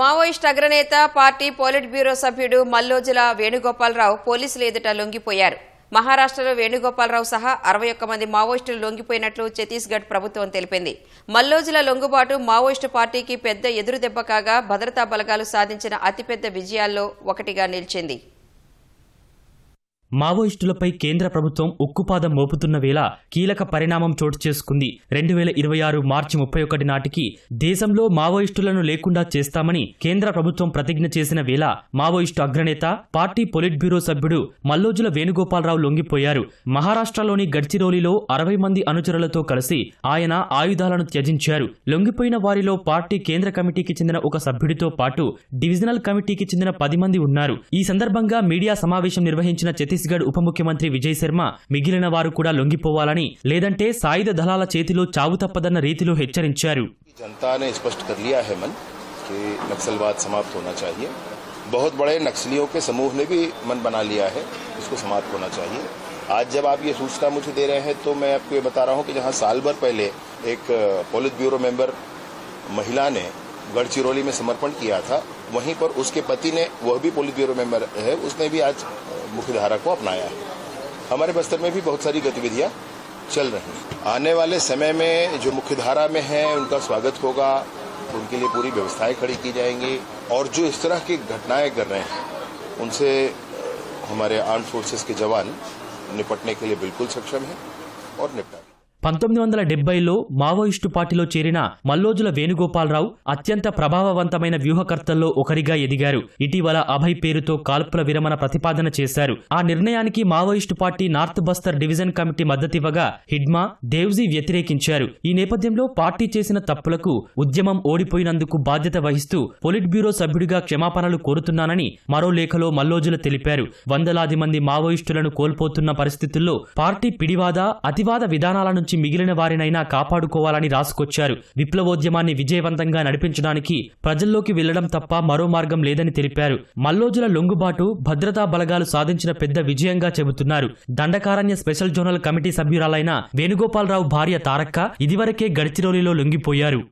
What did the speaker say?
Maoist అగ్రనేత party polit bureau సభ్యుడు మల్లోజుల వేణుగోపాలరావు పోలీసులు ఎదుట లొంగిపోయారు. మహారాష్ట్రలో వేణుగోపాలరావు సహా అరవై ఒక్క మంది మావోయిస్టులు లొంగిపోయినట్లు ఛత్తీస్గఢ్ ప్రభుత్వం తెలిపింది. మల్లోజుల లొంగుబాటు మావోయిస్టు పార్టీకి పెద్ద ఎదురుదెబ్బ కాగా భద్రతా బలగాలు సాధించిన అతిపెద్ద విజయాల్లో ఒకటిగా నిలిచింది. మావోయిస్టులపై కేంద్ర ప్రభుత్వం ఉక్కుపాదం మోపుతున్న వేళ కీలక పరిణామం చోటు చేసుకుంది. రెండు వేల ఇరవై ఆరు మార్చి ముప్పై ఒకటి నాటికి దేశంలో మావోయిస్టులను లేకుండా చేస్తామని కేంద్ర ప్రభుత్వం ప్రతిజ్ఞ చేసిన వేళ మావోయిస్టు అగ్రనేత పార్టీ పొలిట్ బ్యూరో సభ్యుడు మల్లోజుల వేణుగోపాలరావు లొంగిపోయారు. మహారాష్ట్రలోని గడ్చిరోలిలో అరవై మంది అనుచరులతో కలిసి ఆయన ఆయుధాలను త్యజించారు. లొంగిపోయిన వారిలో పార్టీ కేంద్ర కమిటీకి చెందిన ఒక సభ్యుడితో పాటు డివిజనల్ కమిటీకి చెందిన పది మంది ఉన్నారు. ఈ సందర్భంగా మీడియా సమావేశం నిర్వహించిన ఛత్తీస్గఢ్ ఉప ముఖ్యమంత్రి విజయ్ శర్మ మిగిలిన వారు కూడా లొంగిపోవాలని లేదంటే సాయుధ దళాల చేతిలో చావు తప్పదన్న రీతిలో హెచ్చరించారు जनता ने स्पष्ट कर लिया है मन कि नक्सलवाद समाप्त होना चाहिए बहुत बड़े नक्सलियों के समूह ने भी मन बना लिया है इसको समाप्त होना चाहिए आज जब आप ये सूचना मुझे दे रहे हैं तो मैं आपको ये बता रहा हूँ कि जहाँ साल भर पहले एक पोलित ब्यूरो मेंबर महिला ने गढ़चिरौली में समर्पण किया था, वहीं पर उसके पति ने, वह भी पोलित ब्यूरो मेंबर है, उसने भी आज मुख्यधारा को अपनाया है। हमारे बस्तर में भी बहुत सारी गतिविधियाँ चल रही हैं। आने वाले समय में जो मुख्यधारा में है, उनका स्वागत होगा, उनके लिए पूरी व्यवस्थाएँ खड़ी की जाएँगी, और जो इस तरह की घटनाएँ कर रहे हैं, उनसे हमारे आर्म फोर्सेस के जवान निपटने के लिए बिल्कुल सक्षम है और निपटा పంతొమ్మిది వందల డెబ్బైలో మావోయిస్టు పార్టీలో చేరిన మల్లోజుల వేణుగోపాలరావు అత్యంత ప్రభావవంతమైన వ్యూహకర్తల్లో ఒకరిగా ఎదిగారు. ఇటీవల అభయ్ పేరుతో కాల్పుల విరమణ ప్రతిపాదన చేశారు. ఆ నిర్ణయానికి Maoist party North Bastar division committee మద్దతివ్వగా Hidma Devji వ్యతిరేకించారు. ఈ నేపథ్యంలో పార్టీ చేసిన తప్పులకు ఉద్యమం ఓడిపోయినందుకు బాధ్యత వహిస్తూ పొలిట్ బ్యూరో సభ్యుడిగా క్షమాపణలు కోరుతున్నానని మరో లేఖలో మల్లోజుల తెలిపారు. వందలాది మంది మావోయిస్టులను కోల్పోతున్న పరిస్థితుల్లో పార్టీ పిడివాద అతివాద విధానాల నుంచి మిగిలిన వారినైనా కాపాడుకోవాలని రాసుకొచ్చారు. విప్లవోద్యమాన్ని విజయవంతంగా నడిపించడానికి ప్రజల్లోకి వెళ్ళడం తప్ప మరో మార్గం లేదని తెలిపారు. మల్లోజుల లొంగుబాటు భద్రతా బలగాలు సాధించిన పెద్ద విజయంగా చెబుతున్నారు. దండకారణ్య స్పెషల్ జోనల్ కమిటీ సభ్యురాలైన వేణుగోపాలరావు భార్య తారక్క ఇదివరకే గడిచిరోలిలో లొంగిపోయారు.